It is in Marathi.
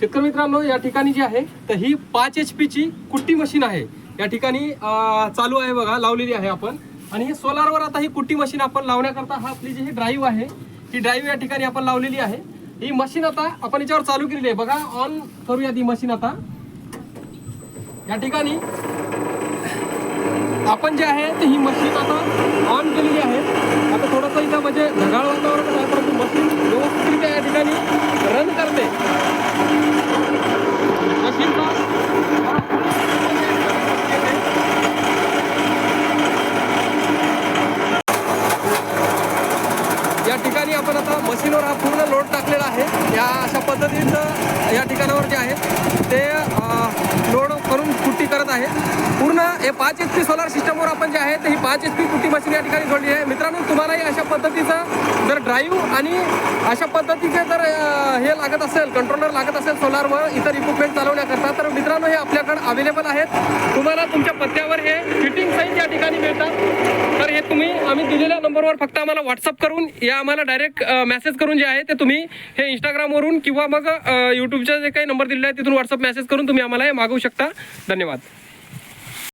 शेतकरी मित्रांनो या ठिकाणी जी आहे तर ही पाच एच ची कुट्टी मशीन आहे. या ठिकाणी चालू आहे बघा लावलेली आहे आपण. आणि हे सोलारवर आता ही कुट्टी मशीन आपण लावण्याकरता हा आपली जी ही ड्राईव्ह आहे ही ड्राईव्ह या ठिकाणी आपण लावलेली आहे. ही मशीन आता आपण याच्यावर चालू केलेली आहे. बघा ऑन करूया ती मशीन आता. या ठिकाणी आपण जे आहे ते ही मशीन आता ऑन केलेली आहे आता थोडंसं इथं म्हणजे ढगाळ वातावरण आहे परंतु मशीन व्यवस्थितरित्या या ठिकाणी रन करते मशीनचा या ठिकाणी आपण आता मशीनवर हा पूर्ण लोड टाकलेला आहे. या अशा पद्धतीचं या ठिकाणावर जे आहे. ते लोड करून कुट्टी करत आहे. पूर्ण हे पाच एच पी सोलार सिस्टमवर आपण जे आहे ते ही पाच एच पी कुट्टी मशीन या ठिकाणी जोडली आहे. मित्रांनो तुम्हालाही अशा पद्धतीचं जर ड्राईव्ह आणि अशा पद्धतीचे जर हे लागत असेल कंट्रोलर लागत असेल सोलारवर इतर इक्विपमेंट चालवण्याकरता तर मित्रांनो हे आपल्याकडं अवेलेबल आहेत. तुम्हाला तुमच्या पत्त्यावर हे फिटिंग साईज या ठिकाणी मिळतात. आहेत तुम्ही. आम्ही दिलेल्या नंबरवर फक्त आम्हाला व्हॉट्सअप करून या आम्हाला डायरेक्ट मेसेज करून जे आहे ते तुम्ही हे इंस्टाग्रामवरून किंवा मग यूट्यूबचे जे काही नंबर दिलेले आहेत तिथून व्हॉट्सअप मेसेज करून तुम्ही आम्हाला हे मागवू शकता. धन्यवाद.